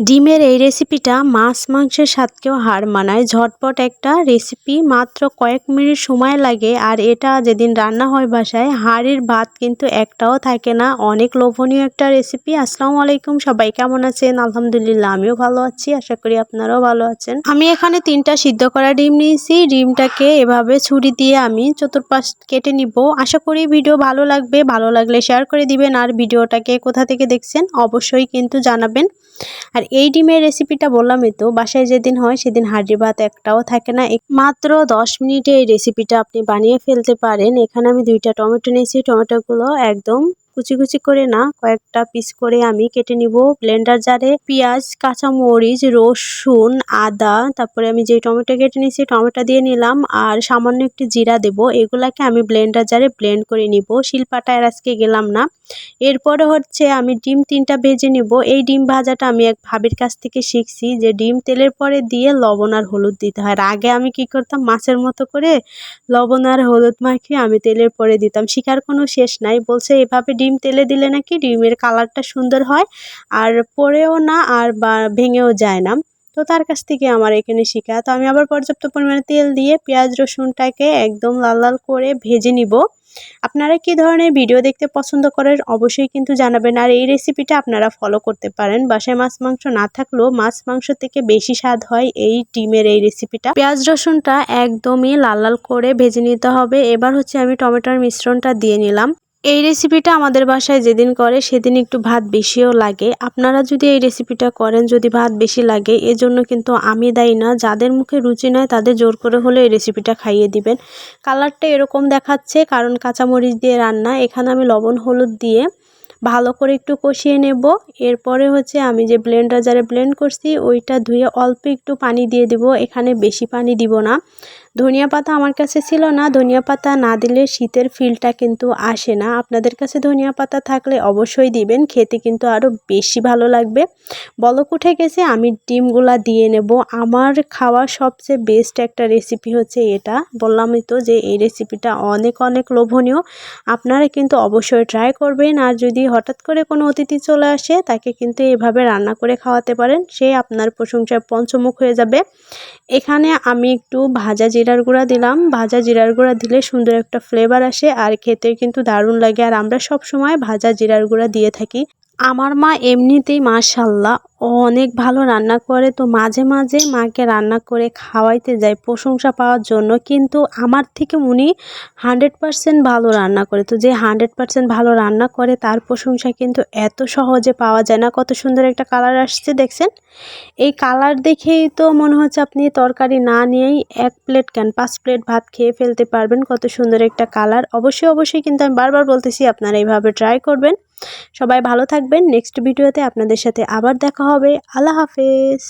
ডিমের এই রেসিপিটা মাছ মাংসের স্বাদকেও হার মানায়। ঝটপট একটা রেসিপি, মাত্র কয়েক মিনিট সময় লাগে আর এটা যেদিন রান্না হয় বাসায়, হাড়ির ভাত কিন্তু একটাও থাকে না। অনেক লোভনীয় একটা রেসিপি। আসসালামু আলাইকুম, সবাই কেমন আছেন? আলহামদুলিল্লাহ, আমিও ভালো আছি। আশা করি আপনারাও ভালো আছেন। আমি এখানে তিনটা সিদ্ধ করা ডিম নিয়েছি। ডিমটাকে এভাবে ছুরি দিয়ে আমি চতুর্পাশ কেটে নিব। আশা করি ভিডিও ভালো লাগবে। ভালো লাগলে শেয়ার করে দিবেন। আর ভিডিওটাকে কোথা থেকে দেখছেন, অবশ্যই কিন্তু জানাবেন। আর এই ডিমের রেসিপিটা বললামই তো, বাসায় যেদিন হয় সেদিন হাডি ভাত একটাও থাকে না। মাত্র দশ মিনিটে এই রেসিপিটা আপনি বানিয়ে ফেলতে পারেন। এখানে আমি দুইটা টমেটো নিয়েছি। টমেটোগুলো একদম কুচি কুচি করে না, কয়েকটা পিস করে আমি কেটে নিব। ব্লেন্ডার জারে পেঁয়াজ, কাঁচামরিচ, রসুন, আদা, তারপরে আমি যে টমেটো কেটে নিয়েছি টমেটো দিয়ে নিলাম আর সামান্য একটু জিরা দেব। এগুলাকে আমি ব্লেন্ডার জারে ব্লেন্ড করে নিব। শিলপাটায় আজকে গেলাম না। এরপরে হচ্ছে আমি ডিম তিনটা ভেজে নিব। এই ডিম ভাজাটা আমি এক ভাবির কাছ থেকে শিখছি যে ডিম তেলের পরে দিয়ে লবণ আর হলুদ দিতে হয়। আর আগে আমি কি করতাম, মাছের মতো করে লবণ আর হলুদ মাখিয়ে আমি তেলের পরে দিতাম। শিকার কোনো শেষ নাই। বলছে এভাবে ডিম তেলে দিলে নাকি ডিমের কালারটা সুন্দর হয়, আর পরেও না আর বা ভেঙেও যায় না। তো তার কাছ থেকে আমার এখানে শেখা। তো আমি আবার পর্যাপ্ত পরিমাণে তেল দিয়ে পেঁয়াজ, রসুনটাকে একদম লাল লাল করে ভেজে নিব। আপনারা কি ধরনের ভিডিও দেখতে পছন্দ করেন অবশ্যই কিন্তু জানাবেন। আর এই রেসিপিটা আপনারা ফলো করতে পারেন। বাসায় মাছ, মাংস না থাকলেও মাছ, মাংস থেকে বেশি স্বাদ হয় এই ডিমের এই রেসিপিটা। পেঁয়াজ, রসুনটা একদমই লাল লাল করে ভেজে নিতে হবে। এবার হচ্ছে আমি টমেটোর মিশ্রণটা দিয়ে নিলাম। এই রেসিপিটা আমাদের বাসায় যেদিন করে, সেদিন একটু ভাত বেশিও লাগে। আপনারা যদি এই রেসিপিটা করেন, যদি ভাত বেশি লাগে, এজন্য কিন্তু আমি দায়ী না। যাদের মুখে রুচি নয় তাদের জোর করে হলে এই রেসিপিটা খাইয়ে দিবেন। কালারটা এরকম দেখাচ্ছে, কারণ কাঁচামরিচ দিয়ে রান্না। এখানে আমি লবণ, হলুদ দিয়ে ভালো করে একটু কষিয়ে নেব। এরপরে হচ্ছে আমি যে ব্লেন্ডার যারে ব্লেন্ড করছি, ওইটা ধুয়ে অল্প একটু পানি দিয়ে দিব। এখানে বেশি পানি দিব না। ধনিয়া পাতা আমার কাছে ছিল না। ধনিয়া পাতা না দিলে শীতের ফিলটা কিন্তু আসে না। আপনাদের কাছে ধনিয়া পাতা থাকলে অবশ্যই দিবেন। খেতে কিন্তু আরও বেশি ভালো লাগবে। বলক উঠে গেছে, আমি ডিমগুলা দিয়ে নেব। আমার খাওয়া সবচেয়ে বেস্ট একটা রেসিপি হচ্ছে এটা। বললামই তো যে এই রেসিপিটা অনেক অনেক লোভনীয়। আপনারা কিন্তু অবশ্যই ট্রাই করবেন। আর যদি হঠাৎ করে কোনো অতিথি চলে আসে, তাকে কিন্তু এভাবে রান্না করে খাওয়াতে পারেন। সে আপনার প্রশংসায় পঞ্চমুখ হয়ে যাবে। এখানে আমি একটু ভাজা জিরার গুঁড়া দিলাম। ভাজা জিরার গুঁড়া দিলে সুন্দর একটা ফ্লেভার আসে আর খেতে কিন্তু দারুণ লাগে। আর আমরা সব সময় ভাজা জিরার গুঁড়া দিয়ে থাকি। আমার মা এমনিতেই মাশাল্লাহ অনেক ভালো রান্না করে। তো মাঝে মাঝে মাকে রান্না করে খাওয়াইতে যায় প্রশংসা পাওয়ার জন্য। কিন্তু আমার থেকে উনি হান্ড্রেড পারসেন্ট ভালো রান্না করে। তো যে হান্ড্রেড পারসেন্ট ভালো রান্না করে, তার প্রশংসা কিন্তু এত সহজে পাওয়া যায় না। কত সুন্দর একটা কালার আসছে, দেখছেন? এই কালার দেখেই তো মনে হচ্ছে আপনি তরকারি না নিয়েই এক প্লেট কেন, পাঁচ প্লেট ভাত খেয়ে ফেলতে পারবেন। কত সুন্দর একটা কালার। অবশ্যই অবশ্যই কিন্তু আমি বারবার বলতেছি, আপনারা এইভাবে ট্রাই করবেন। সবাই ভালো থাকবেন। নেক্সট ভিডিওতে আপনাদের সাথে আবার দেখা হবে। আল্লাহ হাফেজ।